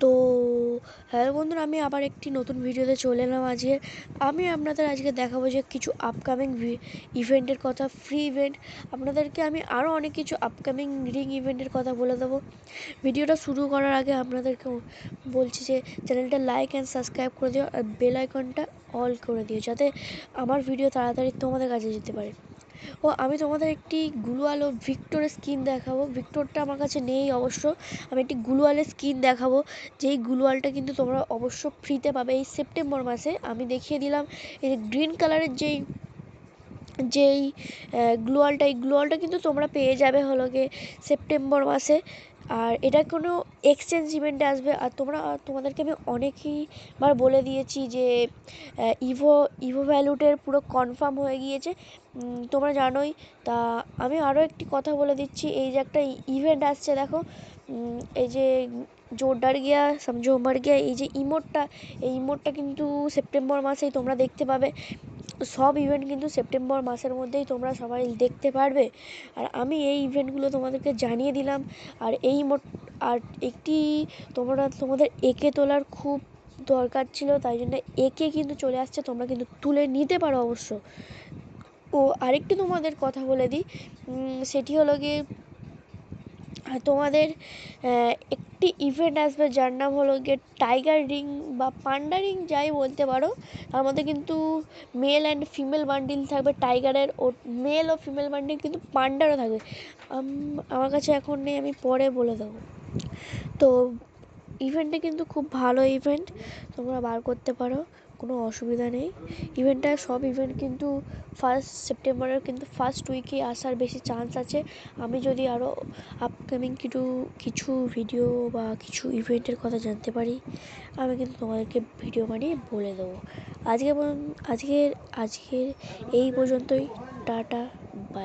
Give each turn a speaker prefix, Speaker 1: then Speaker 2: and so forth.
Speaker 1: তো হ্যালো বন্ধুরা, আমি আবার একটি নতুন ভিডিওতে চলে এলাম আজকে। আমি আপনাদের আজকে দেখাবো যে কিছু আপকামিং ইভেন্টের কথা ফ্রি ইভেন্ট আপনাদেরকে আমি আরও অনেক কিছু আপকামিং রিং ইভেন্টের কথা বলে দেবো। ভিডিওটা শুরু করার আগে আপনাদেরকে বলছি যে চ্যানেলটা লাইক অ্যান্ড সাবস্ক্রাইব করে দিও আর বেল আইকনটা অল করে দিও, যাতে আমার ভিডিও তাড়াতাড়ি তোমাদের কাছে যেতে পারে। ও আমি তোমাদের একটি গ্লুয়ালো ভিক্টোরের স্কিন দেখাবো। ভিক্টোরটা আমার কাছে নেই অবশ্য। আমি একটি গ্লুয়ালের স্কিন দেখাবো। যেই গ্লুয়ালটা কিন্তু তোমরা অবশ্য ফ্রিতে পাবে এই সেপ্টেম্বর মাসে। আমি দেখিয়ে দিলাম এই গ্রিন কালারের যেই যেই গ্লুয়ালটা, এই গ্লুয়ালটা কিন্তু তোমরা পেয়ে যাবে হলো গিয়ে সেপ্টেম্বর মাসে। আর এটা কোনো এক্সচেঞ্জ ইভেন্টে আসবে। আর তোমরা তোমাদেরকে আমি অনেকই বার বলে দিয়েছি যে ইভো ইভো ভ্যালুটের পুরো কনফার্ম হয়ে গিয়েছে। তোমরা জানোই। তা আমি আরও একটি কথা বলে দিচ্ছি। এই যে একটা ইভেন্ট আসছে, দেখো। এই যে জোরদার গিয়া সমঝো মার গিয়া, এই যে ইমোটটা এই ইমোটটা কিন্তু সেপ্টেম্বর মাসেই তোমরা দেখতে পাবে। সব ইভেন্ট কিন্তু সেপ্টেম্বর মাসের মধ্যেই তোমরা সবাই দেখতে পারবে। আর আমি এই ইভেন্টগুলো তোমাদেরকে জানিয়ে দিলাম। আর এই মোট, আর একটি তোমরা, তোমাদের একে তোলার খুব দরকার ছিল, তাই জন্য একে কিন্তু চলে আসছে, তোমরা কিন্তু তুলে নিতে পারো অবশ্য। ও আরেকটি তোমাদের কথা বলে দিই। সেটি হলো গিয়ে তোমাদের একটি ইভেন্ট আসবে যার নাম হলো গিয়ে টাইগার রিং বা পান্ডা রিং যাই বলতে পারো। তার মধ্যে কিন্তু মেল অ্যান্ড ফিমেল বান্ডিল থাকবে টাইগারের ও মেল ও ফিমেল বান্ডিল কিন্তু পান্ডারও থাকবে। আমার কাছে এখন নেই, আমি পরে বলে দেবো। তো ইভেন্টটা কিন্তু খুব ভালো ইভেন্ট তোমরা বার করতে পারো, কোনো অসুবিধা নেই। ইভেন্টটা সব ইভেন্ট কিন্তু ফার্স্ট সেপ্টেম্বরের কিন্তু ফার্স্ট উইকে আসার বেশি চান্স আছে। আমি যদি আরও আপকামিং কিছু কিছু ভিডিও বা কিছু ইভেন্টের কথা জানতে পারি, আমি কিন্তু তোমাদেরকে ভিডিও বানিয়ে বলে দেবো। আজকে আজকের আজকের এই পর্যন্তই, টাটা।